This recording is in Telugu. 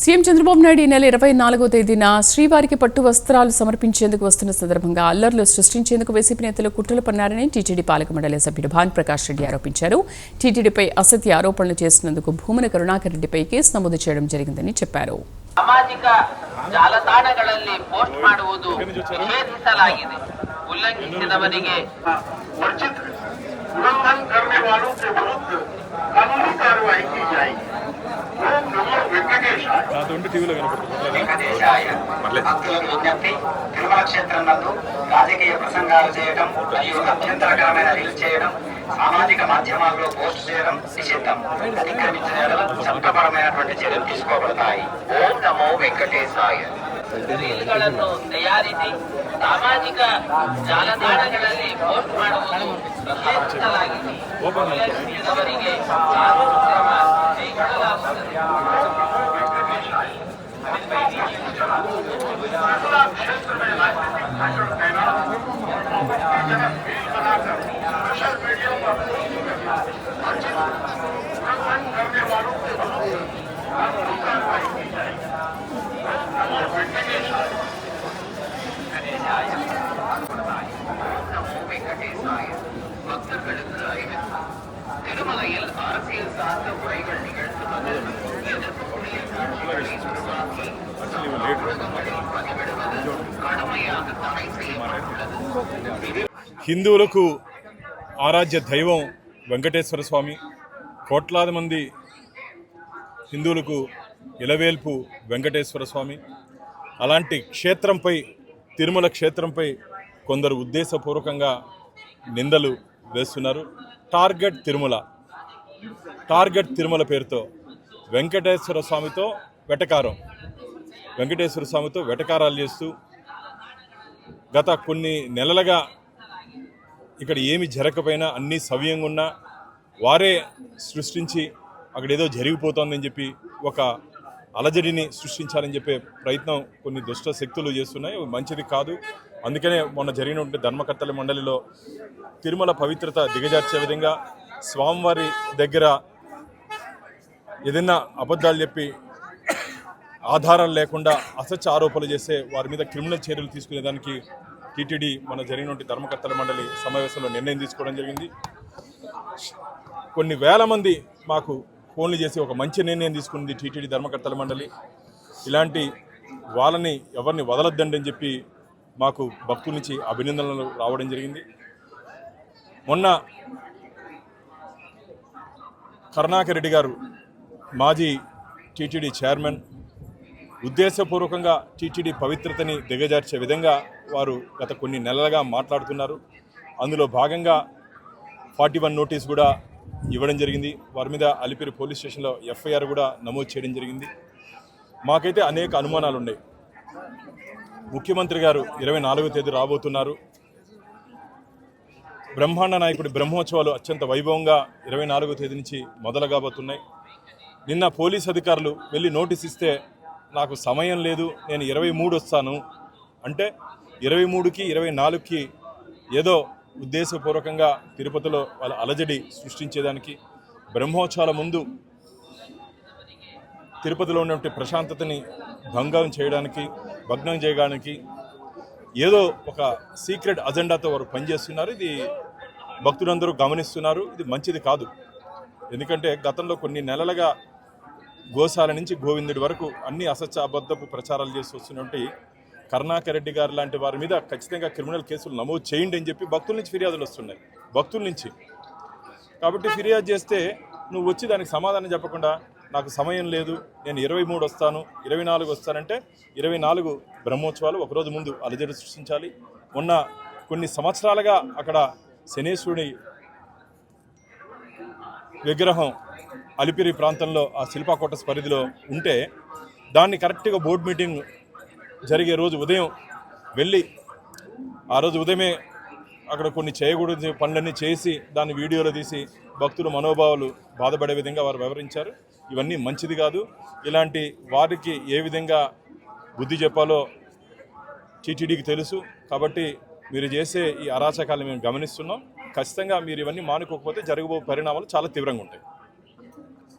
సీఎం చంద్రబాబు నాయుడు ఈ నెల ఇరవై నాలుగో తేదీన శ్రీవారికి పట్టు వస్త్రాలు సమర్పించేందుకు వస్తున్న సందర్భంగా అల్లర్లు సృష్టించేందుకు వైసీపీ నేతలు కుట్రలు పన్నారని టీటీడీ పాలక మండలి సభ్యుడు భాన్ ప్రకాష్ రెడ్డి ఆరోపించారు టీటీడీపై అసత్య ఆరోపణలు చేసినందుకు భూమన కరుణాకర్ రెడ్డిపై కేసు నమోదు చేయడం జరిగిందని చెప్పారు ಸಾಮಾಜಿಕ ಜಾಲತಾಣಗಳಲ್ಲಿ ಪೋಸ್ಟ್ ಮಾಡುವುದು ನಿಷೇಧಿಸಲಾಗಿದೆ ಉಲ್ಲಂಘಿಸಿದವರಿಗೆ वर्जित उल्लंघन करने वालों के विरुद्ध कानूनी कार्रवाई की जाएगी ओम नमो నాతో ఉంటే టీవీలో తిరుమల రాజకీయ ప్రసంగాలు చేయడం మరియు అభ్యంతరకరమైన రీల్ చేయడం సామాజిక మాధ్యమాల్లో పోస్ట్ చేయడం నిషిద్ధం. అతిక్రమించడం చట్టపరమైనటువంటి చర్యలు తీసుకోబడతాయి. ఓం నమో వెంకటేశాయ. రీಲ್ಗಳನ್ನು ತಯಾರಿಸಿ ಸಾಮಾಜಿಕ ಜಾಲತಾಣಗಳಲ್ಲಿ ಪೋಸ್ಟ್ ಮಾಡುವುದು ನಿಷೇಧಿಸಲಾಗಿದೆ क्षेत्र में राजनीतिक भाषण देना जनक भीड़ बनाकर सोशल मीडिया पर पोस्ट करना वर्जित उल्लंघन करने वालों के विरुद्ध कानूनी कार्रवाई की जाएगी ओम नमो वेंकटेशाय நமோ வெங்கடேசாய பக்தர்களுக்கு அறிவிப்பு திருமலையில் அரசியல் சார்ந்த உரைகள் நிகழ்த்துவது எதிர்ப்புடைய காட்சிகளை உருவாக்கி హిందువులకు ఆరాధ్య దైవం వెంకటేశ్వర స్వామి. కోట్లాది మంది హిందువులకు ఇలవేల్పు వెంకటేశ్వర స్వామి. అలాంటి క్షేత్రంపై తిరుమల క్షేత్రంపై కొందరు ఉద్దేశపూర్వకంగా నిందలు వేస్తున్నారు. టార్గెట్ తిరుమల. టార్గెట్ తిరుమల పేరుతో వెంకటేశ్వర స్వామితో వెటకారం. వెంకటేశ్వర స్వామితో వెటకారాలు చేస్తూ గత కొన్ని నెలలుగా ఇక్కడ ఏమి జరగకపోయినా అన్నీ సవ్యంగా ఉన్నా వారే సృష్టించి అక్కడ ఏదో జరిగిపోతుందని చెప్పి ఒక అలజడిని సృష్టించాలని చెప్పే ప్రయత్నం కొన్ని దుష్ట శక్తులు చేస్తున్నాయి. మంచిది కాదు. అందుకనే మొన్న జరిగినటువంటి ధర్మకర్తల మండలిలో తిరుమల పవిత్రత దిగజార్చే విధంగా స్వామివారి దగ్గర ఏదైనా అబద్ధాలు చెప్పి ఆధారాలు లేకుండా అసత్య ఆరోపణలు చేసే వారి మీద క్రిమినల్ చర్యలు తీసుకునేదానికి టీటీడీ మన జరిగినటువంటి ధర్మకర్తల మండలి సమావేశంలో నిర్ణయం తీసుకోవడం జరిగింది. కొన్ని వేల మంది మాకు ఫోన్లు చేసి ఒక మంచి నిర్ణయం తీసుకుంది టీటీడీ ధర్మకర్తల మండలి. ఇలాంటి వాళ్ళని ఎవరిని వదలొద్దండి అని చెప్పి మాకు భక్తుల నుంచి అభినందనలు రావడం జరిగింది. మొన్న కరుణాకర్ రెడ్డి గారు మాజీ టీటీడీ చైర్మన్ ఉద్దేశపూర్వకంగా టీటీడీ పవిత్రతని దిగజార్చే విధంగా వారు గత కొన్ని నెలలుగా మాట్లాడుతున్నారు. అందులో భాగంగా ఫార్టీ వన్ నోటీస్ కూడా ఇవ్వడం జరిగింది. వారి మీద అలిపిరి పోలీస్ స్టేషన్లో ఎఫ్ఐఆర్ కూడా నమోదు చేయడం జరిగింది. మాకైతే అనేక అనుమానాలు ఉన్నాయి. ముఖ్యమంత్రి గారు ఇరవై నాలుగో తేదీ రాబోతున్నారు. బ్రహ్మాండ నాయకుడి బ్రహ్మోత్సవాలు అత్యంత వైభవంగా ఇరవై నాలుగో తేదీ నుంచి మొదలు కాబోతున్నాయి. నిన్న పోలీస్ అధికారులు వెళ్ళి నోటీస్ ఇస్తే నాకు సమయం లేదు నేను ఇరవై మూడు వస్తాను. అంటే ఇరవై మూడుకి ఇరవై నాలుగుకి ఏదో ఉద్దేశపూర్వకంగా తిరుపతిలో వాళ్ళ అలజడి సృష్టించేదానికి బ్రహ్మోత్సవాల ముందు తిరుపతిలో ఉన్నటువంటి ప్రశాంతతని భంగం చేయడానికి భగ్నం చేయడానికి ఏదో ఒక సీక్రెట్ అజెండాతో వారు పనిచేస్తున్నారు. ఇది భక్తులందరూ గమనిస్తున్నారు. ఇది మంచిది కాదు. ఎందుకంటే గతంలో కొన్ని నెలలుగా గోశాల నుంచి గోవిందుడి వరకు అన్ని అసత్య అబద్ధపు ప్రచారాలు చేసి వస్తున్నటువంటి కరుణాకర్ రెడ్డి గారు లాంటి వారి మీద ఖచ్చితంగా క్రిమినల్ కేసులు నమోదు చేయండి అని చెప్పి భక్తుల నుంచి ఫిర్యాదులు వస్తున్నాయి. భక్తుల నుంచి. కాబట్టి ఫిర్యాదు చేస్తే నువ్వు వచ్చి దానికి సమాధానం చెప్పకుండా నాకు సమయం లేదు నేను ఇరవై మూడు వస్తాను ఇరవై నాలుగు వస్తానంటే ఇరవై నాలుగు బ్రహ్మోత్సవాలు ఒకరోజు ముందు అలజడి సృష్టించాలి. ఉన్న కొన్ని సంవత్సరాలుగా అక్కడ శనేశ్వరుడి విగ్రహం అలిపిరి ప్రాంతంలో ఆ శిల్పాకోటస్ పరిధిలో ఉంటే దాన్ని కరెక్ట్గా బోర్డు మీటింగ్ జరిగే రోజు ఉదయం వెళ్ళి ఆ రోజు ఉదయమే అక్కడ కొన్ని చేయకూడని పనులన్నీ చేసి దాన్ని వీడియోలో తీసి భక్తుల మనోభావాలు బాధపడే విధంగా వారు వివరించారు. ఇవన్నీ మంచిది కాదు. ఇలాంటి వారికి ఏ విధంగా బుద్ధి చెప్పాలో టీటీడీకి తెలుసు. కాబట్టి మీరు చేసే ఈ అరాచకాలను మేము గమనిస్తున్నాం. ఖచ్చితంగా మీరు ఇవన్నీ మానుకోకపోతే జరగబో పరిణామాలు చాలా తీవ్రంగా ఉంటాయి.